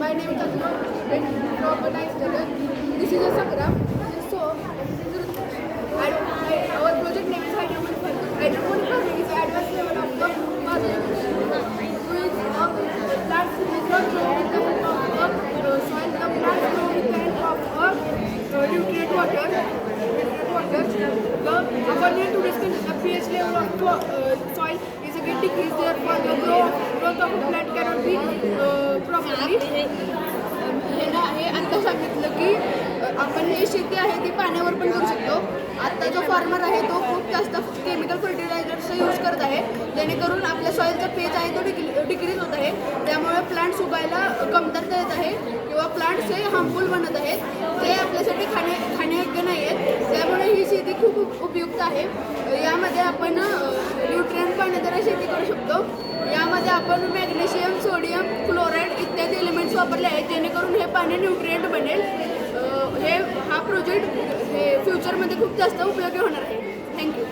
My name is Proper nice This is a sakram So, I, I, our project name is hydroponic farming. Hydroponic farming is the advanced level of the farming. Which plants is not grown with the help of uh, soil. The plants grow with the help of nutrient water. Nutrient water. Uh, the according to this the pH level of the uh, soil is a get decreased. Therefore, the grow, growth of a plant cannot be uh, properly. हे ना हे सांगितलं की आपण ही शेती आहे ती पाण्यावर पण करू शकतो आत्ता जो फार्मर आहे तो खूप जास्त केमिकल फर्टिलायझरचा यूज करत आहे जेणेकरून आपल्या सॉईलचा पेज आहे तो डिक्री डिक्रीज होत आहे त्यामुळे प्लांट्स उगायला कमतरता येत आहे किंवा प्लांट हे हार्मफुल बनत आहेत ते आपल्यासाठी खाणे खाण्यायोग्य नाही आहेत त्यामुळे ही शेती खूप उपयुक्त आहे. यामध्ये आपण न्यूट्रियन पाण्याद्वारे शेती करू शकतो. यामध्ये आपण मॅग्नेशियम सोडियम क्लोराईड इत्यादी एलिमेंट्स वापरले आहेत जेणेकरून हे पाणी न्यूट्रिएंट बनेल. हे हा प्रोजेक्ट हे फ्युचरमध्ये खूप जास्त उपयोगी होणार आहे. थँक्यू